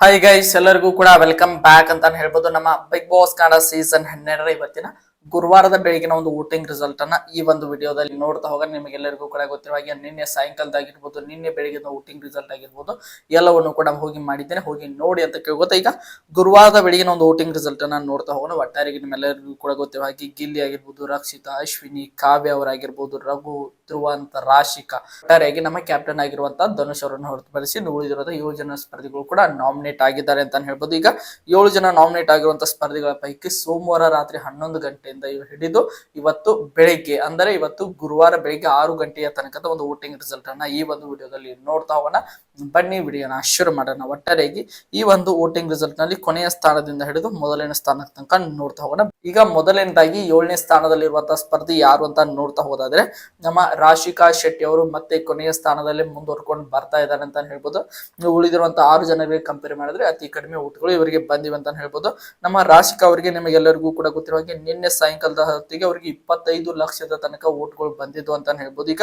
Hi guys ಎಲ್ಲರಿಗೂ ಕೂಡ welcome back ಅಂತಾನೆ ಹೇಳ್ಬೋದು. ನಮ್ಮ ಬಿಗ್ ಬಾಸ್ ಕನ್ನಡ ಸೀಸನ್ ಹನ್ನೆರಡರ ಇವತ್ತಿನ ಗುರುವಾರದ ಬೆಳಗಿನ ಒಂದು ವೋಟಿಂಗ್ ರಿಸಲ್ಟ್ ಅನ್ನ ಈ ಒಂದು ವಿಡಿಯೋದಲ್ಲಿ ನೋಡ್ತಾ ಹೋಗ ನಿಮಗೆಲ್ಲರಿಗೂ ಕೂಡ ಗೊತ್ತಿರುವ ಹಾಗೆ ನಿನ್ನೆ ಸಾಯಂಕಾಲದಾಗಿರ್ಬೋದು ನಿನ್ನೆ ಬೆಳಗಿನ ವೋಟಿಂಗ್ ರಿಸಲ್ಟ್ ಆಗಿರ್ಬೋದು, ಎಲ್ಲವನ್ನು ಕೂಡ ಹೋಗಿ ಮಾಡಿದ್ದೇನೆ. ಹೋಗಿ ನೋಡಿ ಅಂತ ಕೇಳ್ಕೊತಾ ಈಗ ಗುರುವಾರದ ಬೆಳಗಿನ ಒಂದು ವೋಟಿಂಗ್ ರಿಸಲ್ಟ್ ಅನ್ನ ನೋಡ್ತಾ ಹೋಗೋಣ. ಒಟ್ಟಾರೆಗೆ ನಿಮ್ಮೆಲ್ಲರಿಗೂ ಕೂಡ ಗೊತ್ತಿರುವ ಹಾಗೆ ಗಿಲ್ಲಿ ಆಗಿರ್ಬೋದು, ರಕ್ಷಿತಾ, ಅಶ್ವಿನಿ, ಕಾವ್ಯ ಅವರಾಗಿರ್ಬೋದು, ರಘು, ಧ್ರುವಂತ, ರಾಶಿಕಾ. ಒಟ್ಟಾರೆಯಾಗಿ ನಮ್ಮ ಕ್ಯಾಪ್ಟನ್ ಆಗಿರುವಂತ ಧನುಷ್ ಅವರನ್ನು ಹೊರತುಪಡಿಸಿ ಉಳಿದಿರುವ ಏಳು ಜನ ಸ್ಪರ್ಧಿಗಳು ಕೂಡ ನಾಮಿನೇಟ್ ಆಗಿದ್ದಾರೆ ಅಂತ ಹೇಳ್ಬೋದು. ಈಗ ಏಳು ಜನ ನಾಮಿನೇಟ್ ಆಗಿರುವಂತಹ ಸ್ಪರ್ಧಿಗಳ ಪೈಕಿ ಸೋಮವಾರ ರಾತ್ರಿ ಹನ್ನೊಂದು ಗಂಟೆಯಿಂದ ಹಿಡಿದು ಇವತ್ತು ಬೆಳಿಗ್ಗೆ, ಅಂದರೆ ಇವತ್ತು ಗುರುವಾರ ಬೆಳಿಗ್ಗೆ ಆರು ಗಂಟೆಯ ತನಕದ ಒಂದು ವೋಟಿಂಗ್ ರಿಸಲ್ಟ್ ಅನ್ನ ಈ ಒಂದು ವಿಡಿಯೋದಲ್ಲಿ ನೋಡ್ತಾ ಹೋಗೋಣ. ಬನ್ನಿ ವಿಡಿಯೋನ ಶುರು ಮಾಡೋಣ. ಒಟ್ಟಾರೆಯಾಗಿ ಈ ಒಂದು ವೋಟಿಂಗ್ ರಿಸಲ್ಟ್ನಲ್ಲಿ ಕೊನೆಯ ಸ್ಥಾನದಿಂದ ಹಿಡಿದು ಮೊದಲನೇ ಸ್ಥಾನದ ತನಕ ನೋಡ್ತಾ ಹೋಗೋಣ. ಈಗ ಮೊದಲನೇದಾಗಿ ಏಳನೇ ಸ್ಥಾನದಲ್ಲಿರುವಂತಹ ಸ್ಪರ್ಧಿ ಯಾರು ಅಂತ ನೋಡ್ತಾ ಹೋದಾದ್ರೆ ನಮ್ಮ ರಾಶಿಕಾ ಶೆಟ್ಟಿ ಅವರು ಮತ್ತೆ ಕೊನೆಯ ಸ್ಥಾನದಲ್ಲಿ ಮುಂದುವರ್ಕೊಂಡು ಬರ್ತಾ ಇದ್ದಾರೆ ಅಂತ ಹೇಳ್ಬೋದು. ಉಳಿದಿರುವಂತಹ ಆರು ಜನರಿಗೆ ಕಂಪೇರ್ ಮಾಡಿದ್ರೆ ಅತಿ ಕಡಿಮೆ ಊಟಗಳು ಇವರಿಗೆ ಬಂದಿವೆ ಅಂತ ಹೇಳ್ಬೋದು. ನಮ್ಮ ರಾಶಿಕಾ ಅವರಿಗೆ ನಿಮಗೆಲ್ಲರಿಗೂ ಕೂಡ ಗೊತ್ತಿರುವ ಹಾಗೆ ನಿನ್ನೆ ಸಾಯಂಕಾಲದ ಹೊತ್ತಿಗೆ ಅವ್ರಿಗೆ ಇಪ್ಪತ್ತೈದು ಲಕ್ಷದ ತನಕ ಓಟ್ಗಳು ಬಂದಿದ್ದು ಅಂತ ಹೇಳ್ಬೋದು. ಈಗ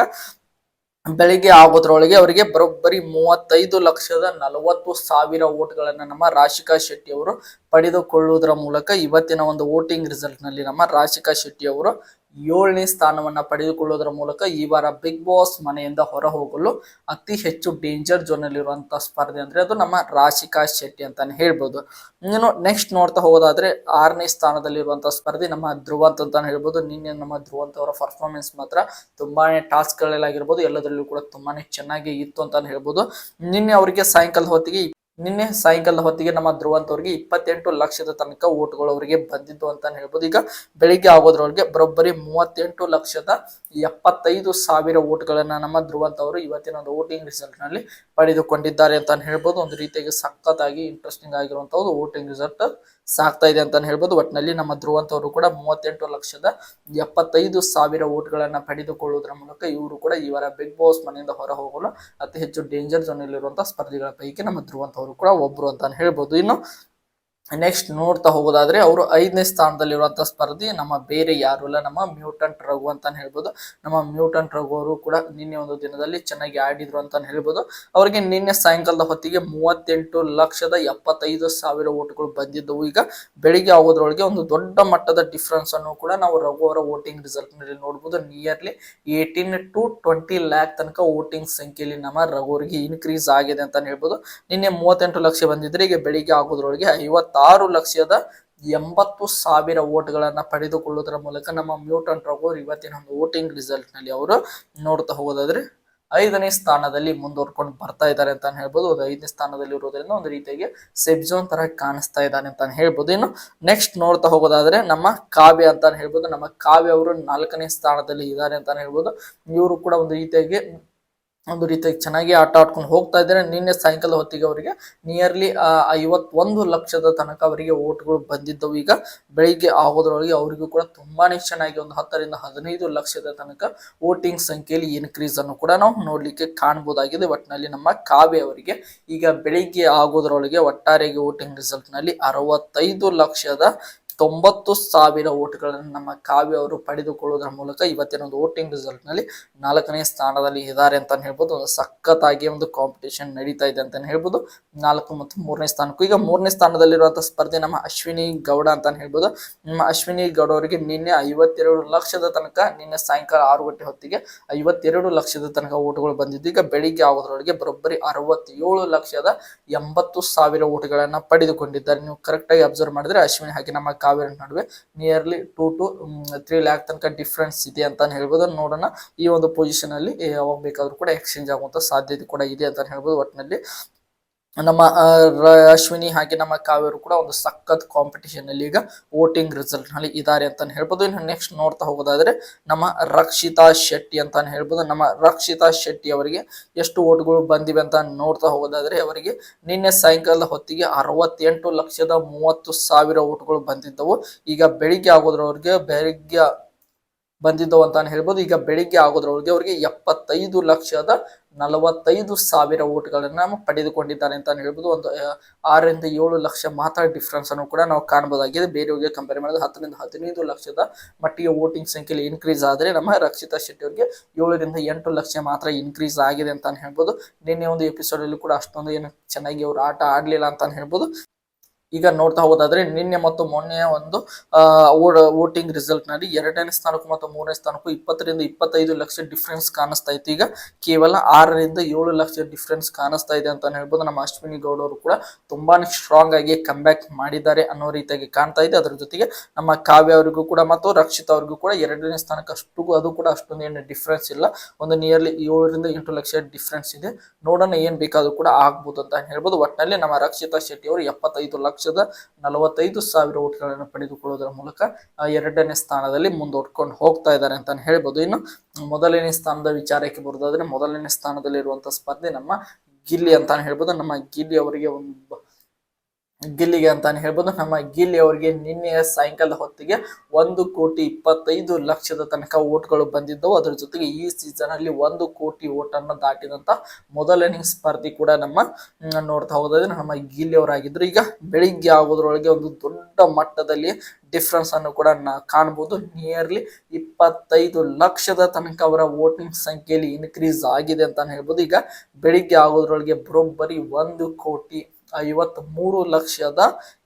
ಬೆಳಿಗ್ಗೆ ಆಗೋದ್ರೊಳಗೆ ಅವರಿಗೆ ಬರೋಬ್ಬರಿ ಮೂವತ್ತೈದು ಲಕ್ಷದ ನಲವತ್ತು ಸಾವಿರ ಓಟ್ಗಳನ್ನ ನಮ್ಮ ರಾಶಿಕಾ ಶೆಟ್ಟಿ ಅವರು ಪಡೆದುಕೊಳ್ಳುವುದರ ಮೂಲಕ ಇವತ್ತಿನ ಒಂದು ವೋಟಿಂಗ್ ರಿಸಲ್ಟ್ನಲ್ಲಿ ನಮ್ಮ ರಾಶಿಕಾ ಶೆಟ್ಟಿ ಅವರು ಏಳನೇ ಸ್ಥಾನವನ್ನ ಪಡೆದುಕೊಳ್ಳುವುದರ ಮೂಲಕ ಈ ವಾರ ಬಿಗ್ ಬಾಸ್ ಮನೆಯಿಂದ ಹೊರ ಹೋಗಲು ಅತಿ ಹೆಚ್ಚು ಡೇಂಜರ್ ಝೋನ್ ಸ್ಪರ್ಧೆ ಅಂದ್ರೆ ಅದು ನಮ್ಮ ರಾಶಿಕಾ ಶೆಟ್ಟಿ ಅಂತಾನೆ ಹೇಳ್ಬೋದು. ಇನ್ನು ನೆಕ್ಸ್ಟ್ ನೋಡ್ತಾ ಹೋಗೋದಾದ್ರೆ ಆರನೇ ಸ್ಥಾನದಲ್ಲಿರುವಂತಹ ಸ್ಪರ್ಧೆ ನಮ್ಮ ಧ್ರುವಂತ್ ಅಂತಾನೆ ಹೇಳ್ಬೋದು. ನಿನ್ನೆ ನಮ್ಮ ಧ್ರುವಂತ್ ಅವರ ಪರ್ಫಾರ್ಮೆನ್ಸ್ ಮಾತ್ರ ತುಂಬಾನೇ ಟಾಸ್ಕ್ ಗಳಲ್ಲಾಗಿರ್ಬೋದು ಎಲ್ಲದರಲ್ಲೂ ಕೂಡ ತುಂಬಾನೇ ಚೆನ್ನಾಗಿ ಇತ್ತು ಅಂತಾನೆ ಹೇಳ್ಬೋದು. ನಿನ್ನೆ ಅವರಿಗೆ ಸಾಯಂಕಾಲದ ಹೊತ್ತಿಗೆ ನಿನ್ನೆ ಸಾಯಂಕಾಲ ಹೊತ್ತಿಗೆ ನಮ್ಮ ಧ್ರುವಂತ್ ಅವರಿಗೆ ಇಪ್ಪತ್ತೆಂಟು ಲಕ್ಷದ ತನಕ ಓಟ್ಗಳು ಅವರಿಗೆ ಬಂದಿದ್ದು ಅಂತಾನೆ ಹೇಳ್ಬೋದು. ಈಗ ಬೆಳಿಗ್ಗೆ ಆಗೋದ್ರೊಳಗೆ ಬರೋಬ್ಬರಿ ಮೂವತ್ತೆಂಟು ಲಕ್ಷದ ಎಪ್ಪತ್ತೈದು ಸಾವಿರ ಓಟ್ಗಳನ್ನ ನಮ್ಮ ಧ್ರುವಂತ ಅವರು ಇವತ್ತಿನ ಒಂದು ವೋಟಿಂಗ್ ರಿಸಲ್ಟ್ನಲ್ಲಿ ಪಡೆದುಕೊಂಡಿದ್ದಾರೆ ಅಂತ ಹೇಳ್ಬೋದು. ಒಂದು ರೀತಿಯಾಗಿ ಸಖತ್ತಾಗಿ ಇಂಟ್ರೆಸ್ಟಿಂಗ್ ಆಗಿರುವಂತಹ ಒಂದು ವೋಟಿಂಗ್ ರಿಸಲ್ಟ್ ಸಾಕ್ತಾ ಇದೆ ಅಂತ ಹೇಳ್ಬೋದು. ಒಟ್ಟಿನಲ್ಲಿ ನಮ್ಮ ಧ್ರುವಂತವರು ಕೂಡ ಮೂವತ್ತೆಂಟು ಲಕ್ಷದ ಎಪ್ಪತ್ತೈದು ಸಾವಿರ ಓಟ್ಗಳನ್ನ ಪಡೆದುಕೊಳ್ಳುವುದರ ಮೂಲಕ ಇವರು ಕೂಡ ಇವರ ಬಿಗ್ ಬಾಸ್ ಮನೆಯಿಂದ ಹೊರ ಹೋಗಲು ಅತಿ ಹೆಚ್ಚು ಡೇಂಜರ್ ಝೋನ್ ಅಲ್ಲಿರುವಂತಹ ಸ್ಪರ್ಧಿಗಳ ಪೈಕಿ ನಮ್ಮ ಧ್ರುವಂತ್ ಅವರು ಕೂಡ ಒಬ್ರು ಅಂತ ಹೇಳ್ಬೋದು. ಇನ್ನು ನೆಕ್ಸ್ಟ್ ನೋಡ್ತಾ ಹೋಗೋದಾದ್ರೆ ಅವರು ಐದನೇ ಸ್ಥಾನದಲ್ಲಿರುವಂತಹ ಸ್ಪರ್ಧಿ ನಮ್ಮ ಬೇರೆ ಯಾರು ಇಲ್ಲ, ನಮ್ಮ ಮ್ಯೂಟಂಟ್ ರಘು ಅಂತಾನೆ ಹೇಳ್ಬೋದು. ನಮ್ಮ ಮ್ಯೂಟಂಟ್ ರಘು ಅವರು ಕೂಡ ನಿನ್ನೆ ಒಂದು ದಿನದಲ್ಲಿ ಚೆನ್ನಾಗಿ ಆಡಿದ್ರು ಅಂತಾನೆ ಹೇಳ್ಬೋದು. ಅವರಿಗೆ ನಿನ್ನೆ ಸಾಯಂಕಾಲದ ಹೊತ್ತಿಗೆ ಮೂವತ್ತೆಂಟು ಲಕ್ಷದ ಎಪ್ಪತ್ತೈದು ಸಾವಿರ ಓಟ್ಗಳು ಬಂದಿದ್ದವು. ಈಗ ಬೆಳಿಗ್ಗೆ ಆಗೋದ್ರೊಳಗೆ ಒಂದು ದೊಡ್ಡ ಮಟ್ಟದ ಡಿಫ್ರೆನ್ಸ್ ಅನ್ನು ಕೂಡ ನಾವು ರಘು ಅವರ ವೋಟಿಂಗ್ ರಿಸಲ್ಟ್ನಲ್ಲಿ ನೋಡಬಹುದು nearly eighteen to twenty lakh ತನಕ ವೋಟಿಂಗ್ ಸಂಖ್ಯೆಯಲ್ಲಿ ನಮ್ಮ ರಘು ಅವರಿಗೆ ಇನ್ಕ್ರೀಸ್ ಆಗಿದೆ ಅಂತ ಹೇಳ್ಬೋದು. ನಿನ್ನೆ ಮೂವತ್ತೆಂಟು ಲಕ್ಷ ಬಂದಿದ್ರೆ ಈಗ ಬೆಳಿಗ್ಗೆ ಆಗೋದ್ರೊಳಗೆ ಐವತ್ತಾರು ಲಕ್ಷದ ಎಂಬತ್ತು ಸಾವಿರ ಓಟ್ಗಳನ್ನ ಪಡೆದುಕೊಳ್ಳುವುದರ ಮೂಲಕ ನಮ್ಮ ಮ್ಯೂಟನ್ ಟ್ರಗೋರ್ ಇವತ್ತಿನ ಒಂದು ವೋಟಿಂಗ್ ರಿಸಲ್ಟ್ನಲ್ಲಿ ಅವರು ನೋಡ್ತಾ ಹೋಗೋದಾದ್ರೆ ಐದನೇ ಸ್ಥಾನದಲ್ಲಿ ಮುಂದುವರ್ಕೊಂಡು ಬರ್ತಾ ಇದ್ದಾರೆ ಅಂತ ಹೇಳ್ಬೋದು. ಒಂದು ಐದನೇ ಸ್ಥಾನದಲ್ಲಿ ಇರೋದ್ರಿಂದ ಒಂದು ರೀತಿಯಾಗಿ ಸೆಬ್ಜೋನ್ ತರ ಕಾಣಿಸ್ತಾ ಇದ್ದಾನೆ ಅಂತ ಹೇಳ್ಬೋದು. ಇನ್ನು ನೆಕ್ಸ್ಟ್ ನೋಡ್ತಾ ಹೋಗೋದಾದ್ರೆ ನಮ್ಮ ಕಾವ್ಯ ಅಂತ ಹೇಳ್ಬೋದು. ನಮ್ಮ ಕಾವ್ಯ ಅವರು ನಾಲ್ಕನೇ ಸ್ಥಾನದಲ್ಲಿ ಇದ್ದಾರೆ ಅಂತ ಹೇಳ್ಬೋದು. ಇವರು ಕೂಡ ಒಂದು ರೀತಿಯಾಗಿ ಒಂದು ರೀತಿಯಾಗಿ ಚೆನ್ನಾಗಿ ಆಟ ಆಡ್ಕೊಂಡು ಹೋಗ್ತಾ ಇದ್ದಾರೆ. ನಿನ್ನೆ ಸಾಯಂಕಾಲ ಹೊತ್ತಿಗೆ ಅವರಿಗೆ ನಿಯರ್ಲಿ ಐವತ್ತೊಂದು ಲಕ್ಷದ ತನಕ ಅವರಿಗೆ ಓಟ್ಗಳು ಬಂದಿದ್ದವು. ಈಗ ಬೆಳಿಗ್ಗೆ ಆಗೋದ್ರೊಳಗೆ ಅವರಿಗೂ ಕೂಡ ತುಂಬಾನೇ ಚೆನ್ನಾಗಿ ಒಂದು ಹತ್ತರಿಂದ ಹದಿನೈದು ಲಕ್ಷದ ತನಕ ವೋಟಿಂಗ್ ಸಂಖ್ಯೆಯಲ್ಲಿ ಇನ್ಕ್ರೀಸ್ ಅನ್ನು ಕೂಡ ನಾವು ನೋಡಲಿಕ್ಕೆ ಕಾಣಬಹುದಾಗಿದೆ ಒಟ್ಟಿನಲ್ಲಿ ನಮ್ಮ ಕಾವ್ಯ ಅವರಿಗೆ ಈಗ ಬೆಳಿಗ್ಗೆ ಆಗೋದ್ರೊಳಗೆ ಒಟ್ಟಾರೆಗೆ ವೋಟಿಂಗ್ ರಿಸಲ್ಟ್ನಲ್ಲಿ ಅರವತ್ತೈದು ಲಕ್ಷದ ತೊಂಬತ್ತು ಸಾವಿರ ಓಟ್ಗಳನ್ನು ನಮ್ಮ ಕಾವ್ಯ ಅವರು ಪಡೆದುಕೊಳ್ಳುವುದರ ಮೂಲಕ ಇವತ್ತಿನ ಒಂದು ವೋಟಿಂಗ್ ರಿಸಲ್ಟ್ನಲ್ಲಿ ನಾಲ್ಕನೇ ಸ್ಥಾನದಲ್ಲಿ ಇದ್ದಾರೆ ಅಂತ ಹೇಳ್ಬೋದು. ಒಂದು ಸಖತ್ತಾಗಿ ಒಂದು ಕಾಂಪಿಟೇಷನ್ ನಡೀತಾ ಇದೆ ಅಂತ ಹೇಳ್ಬೋದು. ನಾಲ್ಕು ಮತ್ತು ಮೂರನೇ ಸ್ಥಾನಕ್ಕೂ ಈಗ ಮೂರನೇ ಸ್ಥಾನದಲ್ಲಿರುವಂತಹ ಸ್ಪರ್ಧೆ ನಮ್ಮ ಅಶ್ವಿನಿ ಗೌಡ ಅಂತ ಹೇಳ್ಬೋದು. ನಮ್ಮ ಅಶ್ವಿನಿ ಗೌಡ ಅವರಿಗೆ ನಿನ್ನೆ ಐವತ್ತೆರಡು ಲಕ್ಷದ ತನಕ, ನಿನ್ನೆ ಸಾಯಂಕಾಲ ಆರು ಗಂಟೆ ಹೊತ್ತಿಗೆ ಐವತ್ತೆರಡು ಲಕ್ಷದ ತನಕ ಓಟ್ಗಳು ಬಂದಿದ್ದು. ಈಗ ಬೆಳಿಗ್ಗೆ ಆಗೋದ್ರೊಳಗೆ ಬರೋಬ್ಬರಿ ಅರವತ್ತೇಳು ಲಕ್ಷದ ಎಂಬತ್ತು ಸಾವಿರ ಓಟ್ಗಳನ್ನ ಪಡೆದುಕೊಂಡಿದ್ದಾರೆ. ನೀವು ಕರೆಕ್ಟಾಗಿ ಅಬ್ಸರ್ವ್ ಮಾಡಿದ್ರೆ ಅಶ್ವಿನಿ ಹಾಗೆ ನಮ್ಮ ಕಾವೇರಿ ನಡುವೆ nearly two to three lakh ತನಕ ಡಿಫ್ರೆನ್ಸ್ ಇದೆ ಅಂತ ಹೇಳ್ಬೋದು. ನೋಡೋಣ, ಈ ಒಂದು ಪೊಸಿಷನ್ ಅಲ್ಲಿ ಯಾವಾಗ ಬೇಕಾದ್ರೂ ಕೂಡ ಎಕ್ಸ್ಚೇಂಜ್ ಆಗುವಂತ ಸಾಧ್ಯತೆ ಕೂಡ ಇದೆ ಅಂತ ಹೇಳ್ಬೋದು. ಒಟ್ಟಿನಲ್ಲಿ ನಮ್ಮ ಅಶ್ವಿನಿ ಹಾಗೆ ನಮ್ಮ ಕಾವ್ಯರು ಕೂಡ ಒಂದು ಸಖತ್ ಕಾಂಪಿಟೇಷನ್ ಅಲ್ಲಿ ಈಗ ವೋಟಿಂಗ್ ರಿಸಲ್ಟ್ನಲ್ಲಿ ಇದ್ದಾರೆ ಅಂತ ಹೇಳ್ಬೋದು. ಇನ್ನು ನೆಕ್ಸ್ಟ್ ನೋಡ್ತಾ ಹೋಗೋದಾದ್ರೆ ನಮ್ಮ ರಕ್ಷಿತಾ ಶೆಟ್ಟಿ ಅಂತಾನೆ ಹೇಳ್ಬೋದು. ನಮ್ಮ ರಕ್ಷಿತಾ ಶೆಟ್ಟಿ ಅವರಿಗೆ ಎಷ್ಟು ಓಟ್ಗಳು ಬಂದಿವೆ ಅಂತ ನೋಡ್ತಾ ಹೋಗೋದಾದ್ರೆ ಅವರಿಗೆ ನಿನ್ನೆ ಸಾಯಂಕಾಲದ ಹೊತ್ತಿಗೆ ಅರವತ್ತೆಂಟು ಲಕ್ಷದ ಮೂವತ್ತು ಸಾವಿರ ಓಟ್ಗಳು ಬಂದಿದ್ದವು. ಈಗ ಬೆಳಿಗ್ಗೆ ಆಗೋದ್ರವ್ರಿಗೆ ಬೆಳಿಗ್ಗೆ ಬಂದಿದ್ದವು ಅಂತಾನೆ ಹೇಳ್ಬೋದು. ಈಗ ಬೆಳಿಗ್ಗೆ ಆಗೋದ್ರವ್ರಿಗೆ ಅವರಿಗೆ ಎಪ್ಪತ್ತೈದು ಲಕ್ಷದ ನಲವತ್ತೈದು ಸಾವಿರ ಓಟ್ಗಳನ್ನ ಪಡೆದುಕೊಂಡಿದ್ದಾರೆ ಅಂತ ಹೇಳ್ಬೋದು. ಒಂದು ಆರರಿಂದ ಏಳು ಲಕ್ಷ ಮಾತ್ರ ಡಿಫ್ರೆನ್ಸ್ ಅನ್ನು ಕೂಡ ನಾವು ಕಾಣಬಹುದಾಗಿದೆ. ಬೇರೆಯವರಿಗೆ ಕಂಪೇರ್ ಮಾಡಿದ್ರೆ ಹತ್ತರಿಂದ ಹದಿನೈದು ಲಕ್ಷದ ಮಟ್ಟಿಗೆ ವೋಟಿಂಗ್ ಸಂಖ್ಯೆಯಲ್ಲಿ ಇನ್ಕ್ರೀಸ್ ಆದರೆ ನಮ್ಮ ರಕ್ಷಿತಾ ಶೆಟ್ಟಿ ಅವರಿಗೆ ಏಳರಿಂದ ಎಂಟು ಲಕ್ಷ ಮಾತ್ರ ಇನ್ಕ್ರೀಸ್ ಆಗಿದೆ ಅಂತ ಹೇಳ್ಬೋದು. ನಿನ್ನೆ ಒಂದು ಎಪಿಸೋಡ್ ಅಲ್ಲಿ ಕೂಡ ಅಷ್ಟೊಂದು ಏನು ಚೆನ್ನಾಗಿ ಅವರು ಆಟ ಆಡಲಿಲ್ಲ ಅಂತ ಹೇಳ್ಬೋದು. ಈಗ ನೋಡ್ತಾ ಹೋದಾದ್ರೆ ನಿನ್ನೆ ಮತ್ತು ಮೊನ್ನೆಯ ಒಂದು ವೋಟಿಂಗ್ ರಿಸಲ್ಟ್ನಲ್ಲಿ ಎರಡನೇ ಸ್ಥಾನಕ್ಕೂ ಮತ್ತು ಮೂರನೇ ಸ್ಥಾನಕ್ಕೂ ಇಪ್ಪತ್ತರಿಂದ ಇಪ್ಪತ್ತೈದು ಲಕ್ಷ ಡಿಫ್ರೆನ್ಸ್ ಕಾಣಿಸ್ತಾ ಇತ್ತು. ಈಗ ಕೇವಲ ಆರರಿಂದ ಏಳು ಲಕ್ಷ ಡಿಫ್ರೆನ್ಸ್ ಕಾಣಿಸ್ತಾ ಇದೆ ಅಂತ ಹೇಳ್ಬೋದು. ನಮ್ಮ ಅಶ್ವಿನಿ ಗೌಡ ಕೂಡ ತುಂಬಾನೇ ಸ್ಟ್ರಾಂಗ್ ಆಗಿ ಕಮ್ ಬ್ಯಾಕ್ ಮಾಡಿದ್ದಾರೆ ಅನ್ನೋ ರೀತಿಯಾಗಿ ಕಾಣ್ತಾ ಇದೆ. ಅದರ ಜೊತೆಗೆ ನಮ್ಮ ಕಾವ್ಯ ಅವರಿಗೂ ಕೂಡ ಮತ್ತು ರಕ್ಷಿತಾ ಅವರಿಗೂ ಕೂಡ ಎರಡನೇ ಸ್ಥಾನಕ್ಕೆ ಅಷ್ಟು ಅದು ಕೂಡ ಅಷ್ಟೊಂದು ಏನು ಡಿಫ್ರೆನ್ಸ್ ಇಲ್ಲ. ಒಂದು ನಿಯರ್ಲಿ ಏಳರಿಂದ ಎಂಟು ಲಕ್ಷ ಡಿಫ್ರೆನ್ಸ್ ಇದೆ. ನೋಡೋಣ ಏನ್ ಬೇಕಾದ್ರೂ ಕೂಡ ಆಗ್ಬೋದು ಅಂತ ಹೇಳ್ಬೋದು. ಒಟ್ಟಿನಲ್ಲಿ ನಮ್ಮ ರಕ್ಷಿತಾ ಶೆಟ್ಟಿ ಅವರು ಎಪ್ಪತ್ತೈದು ಲಕ್ಷದ ನಲವತ್ತೈದು ಸಾವಿರ ಓಟ್ಗಳನ್ನು ಪಡೆದುಕೊಳ್ಳುವುದರ ಮೂಲಕ ಎರಡನೇ ಸ್ಥಾನದಲ್ಲಿ ಮುಂದೊಡ್ಕೊಂಡು ಹೋಗ್ತಾ ಇದ್ದಾರೆ ಅಂತ ಹೇಳ್ಬೋದು. ಇನ್ನು ಮೊದಲನೇ ಸ್ಥಾನದ ವಿಚಾರಕ್ಕೆ ಬರೋದಾದ್ರೆ, ಮೊದಲನೇ ಸ್ಥಾನದಲ್ಲಿ ಇರುವಂತಹ ಸ್ಪರ್ಧೆ ನಮ್ಮ ಗಿಲ್ಲಿ ಅಂತಾನೆ ಹೇಳ್ಬೋದು. ನಮ್ಮ ಗಿಲ್ಲಿ ಅವರಿಗೆ ಒಂದು ಗಿಲ್ಲಿಗೆ ಅಂತಾನೆ ಹೇಳ್ಬೋದು. ನಮ್ಮ ಗಿಲ್ಲಿ ಅವರಿಗೆ ನಿನ್ನೆಯ ಸಾಯಂಕಾಲದ ಹೊತ್ತಿಗೆ ಒಂದು ಕೋಟಿ ಇಪ್ಪತ್ತೈದು ಲಕ್ಷದ ತನಕ ಓಟ್ಗಳು ಬಂದಿದ್ದವು. ಅದರ ಜೊತೆಗೆ ಈ ಸೀಸನ್ ಅಲ್ಲಿ ಒಂದು ಕೋಟಿ ಓಟನ್ನು ದಾಟಿದಂತ ಮೊದಲನೇ ಸ್ಪರ್ಧಿ ಕೂಡ ನಮ್ಮ ನೋಡ್ತಾ ಹೋದ್ರೆ ನಮ್ಮ ಗಿಲ್ಲಿ ಅವರಾಗಿದ್ರು. ಈಗ ಬೆಳಿಗ್ಗೆ ಆಗೋದ್ರೊಳಗೆ ಒಂದು ದೊಡ್ಡ ಮಟ್ಟದಲ್ಲಿ ಡಿಫ್ರೆನ್ಸ್ ಅನ್ನು ಕೂಡ ಕಾಣಬಹುದು ನಿಯರ್ಲಿ ಇಪ್ಪತ್ತೈದು ಲಕ್ಷದ ತನಕ ಅವರ ವೋಟಿಂಗ್ ಸಂಖ್ಯೆಯಲ್ಲಿ ಇನ್ಕ್ರೀಸ್ ಆಗಿದೆ ಅಂತ ಹೇಳ್ಬೋದು. ಈಗ ಬೆಳಿಗ್ಗೆ ಆಗೋದ್ರೊಳಗೆ ಬರೋಬ್ಬರಿ ಒಂದು ಕೋಟಿ ಐವತ್ ಮೂರು ಲಕ್ಷದ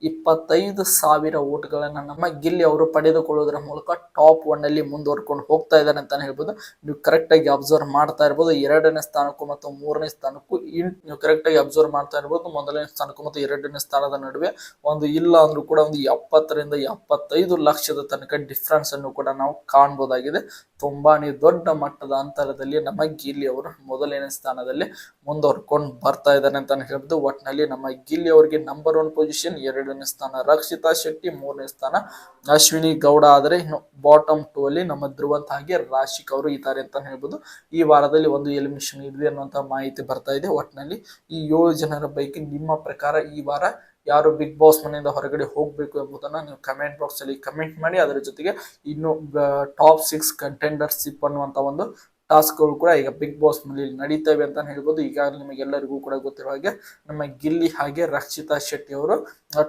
ಇಪ್ಪತ್ತೈದು ಸಾವಿರ ಓಟ್ಗಳನ್ನು ನಮ್ಮ ಗಿಲ್ಲಿ ಅವರು ಪಡೆದುಕೊಳ್ಳುವುದರ ಮೂಲಕ ಟಾಪ್ ಒನ್ ಅಲ್ಲಿ ಮುಂದುವರ್ಕೊಂಡು ಹೋಗ್ತಾ ಇದ್ದಾರೆ ಅಂತಾನೆ ಹೇಳ್ಬೋದು. ನೀವು ಕರೆಕ್ಟ್ ಆಗಿ ಅಬ್ಸರ್ವ್ ಮಾಡ್ತಾ ಇರ್ಬೋದು. ಎರಡನೇ ಸ್ಥಾನಕ್ಕೂ ಮತ್ತು ಮೂರನೇ ಸ್ಥಾನಕ್ಕೂ ಇನ್ ನೀವು ಕರೆಕ್ಟ್ ಆಗಿ ಅಬ್ಸರ್ವ್ ಮಾಡ್ತಾ ಇರ್ಬೋದು. ಮೊದಲನೇ ಸ್ಥಾನಕ್ಕೂ ಮತ್ತು ಎರಡನೇ ಸ್ಥಾನದ ನಡುವೆ ಒಂದು ಇಲ್ಲ ಅಂದ್ರೂ ಕೂಡ ಒಂದು ಎಪ್ಪತ್ತರಿಂದ ಎಪ್ಪತ್ತೈದು ಲಕ್ಷದ ತನಕ ಡಿಫ್ರೆನ್ಸ್ ಅನ್ನು ಕೂಡ ನಾವು ಕಾಣಬಹುದಾಗಿದೆ ತುಂಬಾನೇ ದೊಡ್ಡ ಮಟ್ಟದ ಅಂತರದಲ್ಲಿ ನಮ್ಮ ಗಿಲ್ಲಿ ಅವರು ಮೊದಲನೇ ಸ್ಥಾನದಲ್ಲಿ ಮುಂದುವರ್ಕೊಂಡು ಬರ್ತಾ ಇದ್ದಾರೆ ಅಂತ ಹೇಳ್ಬೋದು. ಒಟ್ಟಿನಲ್ಲಿ ನಮ್ಮ ಗಿಲ್ಲಿ ಅವರಿಗೆ ನಂಬರ್ ಒನ್ ಪೊಸಿಷನ್ ಎರಡನೇ ಸ್ಥಾನ ರಕ್ಷಿತಾ ಶೆಟ್ಟಿ, ಮೂರನೇ ಸ್ಥಾನ ಅಶ್ವಿನಿ ಗೌಡ. ಆದರೆ ಇನ್ನು ಬಾಟಮ್ ಟೂ ಅಲ್ಲಿ ನಮ್ಮ ಧ್ರುವಂತ ಹಾಗೆ ರಾಶಿಕ್ ಅವರು ಇದ್ದಾರೆ ಅಂತ ಹೇಳ್ಬೋದು. ಈ ವಾರದಲ್ಲಿ ಒಂದು ಎಲಿಮಿನೇಷನ್ ಇದೆ ಅನ್ನುವಂತ ಮಾಹಿತಿ ಬರ್ತಾ ಇದೆ. ಒಟ್ಟಿನಲ್ಲಿ ಈ ಏಳು ಜನರ ಪೈಕಿ ನಿಮ್ಮ ಪ್ರಕಾರ ಈ ವಾರ ಯಾರು ಬಿಗ್ ಬಾಸ್ ಮನೆಯಿಂದ ಹೊರಗಡೆ ಹೋಗಬೇಕು ಎಂಬುದನ್ನ ನೀವು ಕಮೆಂಟ್ ಬಾಕ್ಸ್ ಅಲ್ಲಿ ಕಮೆಂಟ್ ಮಾಡಿ, ಅದರ ಜೊತೆಗೆ ಇನ್ನು ಟಾಪ್ ಸಿಕ್ಸ್ ಕಂಟೆಂಡರ್ಶಿಪ್ ಅನ್ನುವಂಥ ಒಂದು ಟಾಸ್ಕ್ಗಳು ಕೂಡ ಈಗ ಬಿಗ್ ಬಾಸ್ ಮನೆಯಲ್ಲಿ ನಡೀತವೆ ಅಂತ ಹೇಳ್ಬೋದು. ಈಗಾಗಲೇ ನಿಮಗೆಲ್ಲರಿಗೂ ಕೂಡ ಗೊತ್ತಿರೋ ಹಾಗೆ ನಮ್ಮ ಗಿಲ್ಲಿ ಹಾಗೆ ರಕ್ಷಿತಾ ಶೆಟ್ಟಿ ಅವರು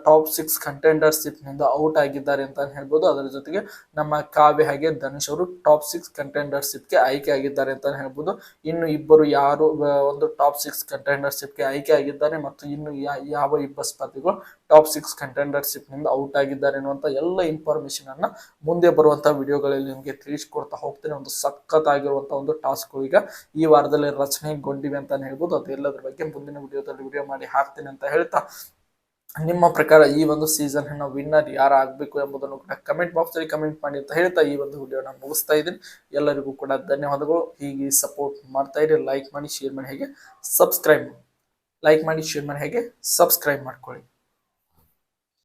ಟಾಪ್ ಸಿಕ್ಸ್ ಕಂಟೆಂಡರ್ಸ್ನಿಂದ ಔಟ್ ಆಗಿದ್ದಾರೆ ಅಂತ ಹೇಳ್ಬೋದು. ಅದರ ಜೊತೆಗೆ ನಮ್ಮ ಕಾವ್ಯ ಹಾಗೆ ಧನುಷ್ ಅವರು ಟಾಪ್ ಸಿಕ್ಸ್ ಕಂಟೆಂಡರ್ಶಿಪ್ಗೆ ಆಯ್ಕೆ ಆಗಿದ್ದಾರೆ ಅಂತ ಹೇಳ್ಬೋದು. ಇನ್ನು ಇಬ್ಬರು ಯಾರು ಒಂದು ಟಾಪ್ ಸಿಕ್ಸ್ ಕಂಟೆಂಡರ್ಶಿಪ್ಗೆ ಆಯ್ಕೆ ಆಗಿದ್ದಾರೆ ಮತ್ತು ಇನ್ನು ಯಾವ ಇಬ್ಬರು ಸ್ಪರ್ಧಿಗಳು ಟಾಪ್ ಸಿಕ್ಸ್ ಕಂಟೆಂಡರ್ಶಿಪ್ನಿಂದ ಔಟ್ ಆಗಿದ್ದಾರೆ ಅನ್ನುವಂತ ಎಲ್ಲ ಇನ್ಫಾರ್ಮೇಶನ್ ಅನ್ನ ಮುಂದೆ ಬರುವಂಥ ವಿಡಿಯೋಗಳಲ್ಲಿ ನಿಮಗೆ ತಿಳಿಸ್ಕೊಡ್ತಾ ಹೋಗ್ತೇನೆ. ಒಂದು ಸಖತ್ತಾಗಿರುವಂಥ ಒಂದು ಟಾಸ್ಕ್ ಈಗ ಈ ವಾರದಲ್ಲಿ ರಚನೆಗೊಂಡಿವೆ ಅಂತ ಹೇಳ್ಬೋದು. ಅದೆಲ್ಲದ್ರ ಬಗ್ಗೆ ಮುಂದಿನ ವಿಡಿಯೋದಲ್ಲಿ ವಿಡಿಯೋ ಮಾಡಿ ಹಾಕ್ತೇನೆ ಅಂತ ಹೇಳ್ತಾ ನಿಮ್ಮ ಪ್ರಕಾರ ಈ ಒಂದು ಸೀಸನ್ ವಿನ್ನರ್ ಯಾರು ಆಗಬೇಕು ಎಂಬುದನ್ನು ಕೂಡ ಕಮೆಂಟ್ ಬಾಕ್ಸ್ ಅಲ್ಲಿ ಕಮೆಂಟ್ ಮಾಡಿ ಅಂತ ಹೇಳ್ತಾ ಈ ಒಂದು ವಿಡಿಯೋನ ಮುಗಿಸ್ತಾ ಇದ್ದೀನಿ. ಎಲ್ಲರಿಗೂ ಕೂಡ ಧನ್ಯವಾದಗಳು. ಹೀಗೆ ಸಪೋರ್ಟ್ ಮಾಡ್ತಾ ಇರಿ, ಲೈಕ್ ಮಾಡಿ, ಶೇರ್ ಮಾಡಿ, ಹೇಗೆ ಸಬ್ಸ್ಕ್ರೈಬ್ ಲೈಕ್ ಮಾಡಿ, ಶೇರ್ ಮಾಡಿ, ಹೇಗೆ ಸಬ್ಸ್ಕ್ರೈಬ್ ಮಾಡ್ಕೊಳ್ಳಿ.